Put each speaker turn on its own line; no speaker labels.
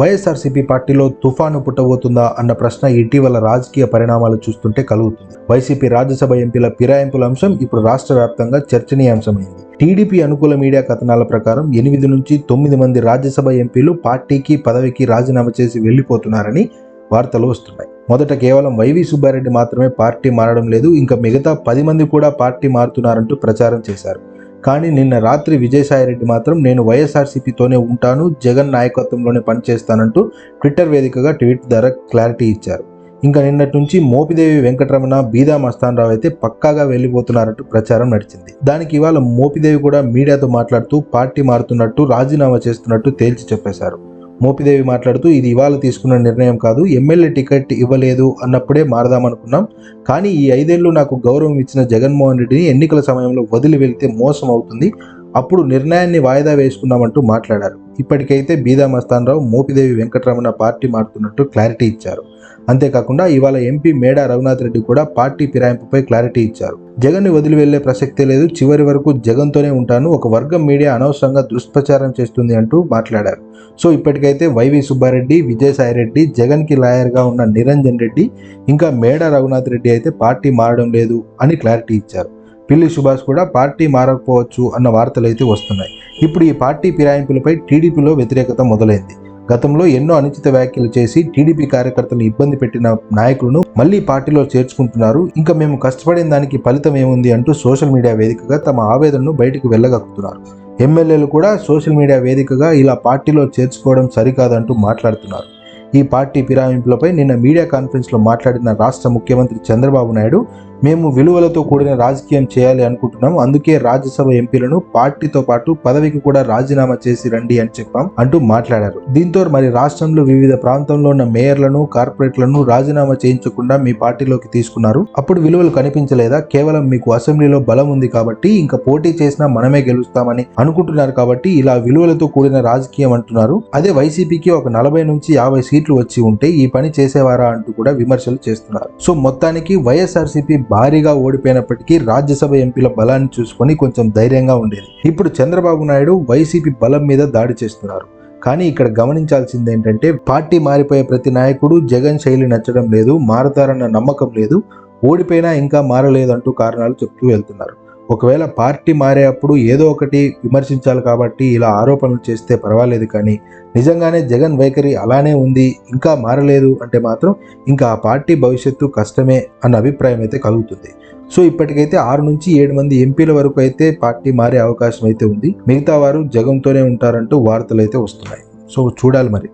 వైఎస్ఆర్సీపీ పార్టీలో తుఫాను పుట్టబోతుందా అన్న ప్రశ్న ఇటీవల రాజకీయ పరిణామాలు చూస్తుంటే కలుగుతుంది. వైసీపీ రాజ్యసభ ఎంపీల ఫిరాయింపుల అంశం ఇప్పుడు రాష్ట్ర వ్యాప్తంగా చర్చనీయాంశమైంది. టీడీపీ అనుకూల మీడియా కథనాల ప్రకారం ఎనిమిది నుంచి తొమ్మిది మంది రాజ్యసభ ఎంపీలు పార్టీకి పదవికి రాజీనామా చేసి వెళ్ళిపోతున్నారని వార్తలు వస్తున్నాయి. మొదట కేవలం వైవి సుబ్బారెడ్డి మాత్రమే పార్టీ మారడం లేదు ఇంకా మిగతా పది మంది కూడా పార్టీ మారుతున్నారంటూ ప్రచారం చేశారు. కానీ నిన్న రాత్రి విజయసాయిరెడ్డి మాత్రం నేను వైఎస్ఆర్సీపీతోనే ఉంటాను జగన్ నాయకత్వంలోనే పనిచేస్తానంటూ ట్విట్టర్ వేదికగా ట్వీట్ ద్వారా క్లారిటీ ఇచ్చారు. ఇంకా నిన్నటి నుంచి మోపిదేవి వెంకటరమణ బీదా మస్తానరావు అయితే పక్కాగా వెళ్ళిపోతున్నారంటూ ప్రచారం నడిచింది. దానికి ఇవాళ మోపిదేవి కూడా మీడియాతో మాట్లాడుతూ పార్టీ మారుతున్నట్టు రాజీనామా చేస్తున్నట్టు తేల్చి చెప్పేశారు. మోపిదేవి మాట్లాడుతూ ఇది ఇవాళ తీసుకున్న నిర్ణయం కాదు ఎమ్మెల్యే టికెట్ ఇవ్వలేదు అన్నప్పుడే మారదామనుకున్నాం కానీ ఈ ఐదేళ్ళు నాకు గౌరవం ఇచ్చిన జగన్మోహన్ రెడ్డిని ఎన్నికల సమయంలో వదిలి వెళ్తే మోసం అవుతుంది అప్పుడు నిర్ణయాన్ని వాయిదా వేసుకున్నామంటూ మాట్లాడారు. ఇప్పటికైతే బీదా మస్తానరావు మోపిదేవి వెంకటరమణ పార్టీ మారుతున్నట్టు క్లారిటీ ఇచ్చారు. అంతేకాకుండా ఇవాళ ఎంపీ మేడా రఘునాథ్ రెడ్డి కూడా పార్టీ ఫిరాయింపుపై క్లారిటీ ఇచ్చారు. జగన్ని వదిలి వెళ్ళే ప్రసక్తే లేదు చివరి వరకు జగన్తోనే ఉంటాను ఒక వర్గం మీడియా అనవసరంగా దుష్ప్రచారం చేస్తుంది అంటూ మాట్లాడారు. సో ఇప్పటికైతే వైవి సుబ్బారెడ్డి విజయసాయిరెడ్డి జగన్కి లాయర్గా ఉన్న నిరంజన్ రెడ్డి ఇంకా మేడా రఘునాథ్ రెడ్డి అయితే పార్టీ మారడం లేదు అని క్లారిటీ ఇచ్చారు. పిల్లి సుభాష్ కూడా పార్టీ మారకపోవచ్చు అన్న వార్తలు అయితే వస్తున్నాయి. ఇప్పుడు ఈ పార్టీ ఫిరాయింపులపై టీడీపీలో వ్యతిరేకత మొదలైంది. గతంలో ఎన్నో అనుచిత వ్యాఖ్యలు చేసి టీడీపీ కార్యకర్తలను ఇబ్బంది పెట్టిన నాయకులను మళ్ళీ పార్టీలో చేర్చుకుంటున్నారు. ఇంకా మేము కష్టపడిన దానికి ఫలితం ఏముంది అంటూ సోషల్ మీడియా వేదికగా తమ ఆవేదనను బయటకు వెళ్ళగక్కుతున్నారు. ఎమ్మెల్యేలు కూడా సోషల్ మీడియా వేదికగా ఇలా పార్టీలో చేర్చుకోవడం సరికాదంటూ మాట్లాడుతున్నారు. ఈ పార్టీ ఫిరాయింపులపై నిన్న మీడియా కాన్ఫరెన్స్లో మాట్లాడిన రాష్ట్ర ముఖ్యమంత్రి చంద్రబాబు నాయుడు మేము విలువలతో కూడిన రాజకీయం చేయాలి అనుకుంటున్నాం అందుకే రాజ్యసభ ఎంపీలను పార్టీతో పాటు పదవికి కూడా రాజీనామా చేసి రండి అని చెప్పాం అంటూ మాట్లాడారు. దీంతో మరి రాష్ట్రంలో వివిధ ప్రాంతంలో ఉన్న మేయర్లను కార్పొరేట్లను రాజీనామా చేయించకుండా మీ పార్టీలోకి తీసుకున్నారు. అప్పుడు విలువలు కనిపించలేదా? కేవలం మీకు అసెంబ్లీలో బలం ఉంది కాబట్టి ఇంకా పోటీ చేసినా మనమే గెలుస్తామని అనుకుంటున్నారు కాబట్టి ఇలా విలువలతో కూడిన రాజకీయం అంటున్నారు. అదే వైసీపీకి ఒక నలభై నుంచి యాభై సీట్లు వచ్చి ఉంటే ఈ పని చేసేవారా అంటూ కూడా విమర్శలు చేస్తున్నారు. సో మొత్తానికి వైఎస్ఆర్సీపీ భారీగా ఓడిపోయినప్పటికీ రాజ్యసభ ఎంపీల బలాన్ని చూసుకొని కొంచెం ధైర్యంగా ఉండేది. ఇప్పుడు చంద్రబాబు నాయుడు వైసీపీ బలం మీద దాడి చేస్తున్నారు. కానీ ఇక్కడ గమనించాల్సింది ఏంటంటే పార్టీ మారిపోయే ప్రతి నాయకుడు జగన్ శైలి నచ్చడం లేదు మారతారన్న నమ్మకం లేదు ఓడిపోయినా ఇంకా మారలేదంటూ కారణాలు చెప్తూ వెళ్తున్నారు. ఒకవేళ పార్టీ మారేటప్పుడు ఏదో ఒకటి విమర్శించాలి కాబట్టి ఇలా ఆరోపణలు చేస్తే పర్వాలేదు కానీ నిజంగానే జగన్ వైఖరి అలానే ఉంది ఇంకా మారలేదు అంటే మాత్రం ఇంకా ఆ పార్టీ భవిష్యత్తు కష్టమే అన్న అభిప్రాయం అయితే కలుగుతుంది. సో ఇప్పటికైతే ఆరు నుంచి ఏడు మంది ఎంపీల వరకు అయితే పార్టీ మారే అవకాశం అయితే ఉంది. మిగతా వారు జగన్తోనే ఉంటారంటూ వార్తలు అయితే వస్తున్నాయి. సో చూడాలి మరి.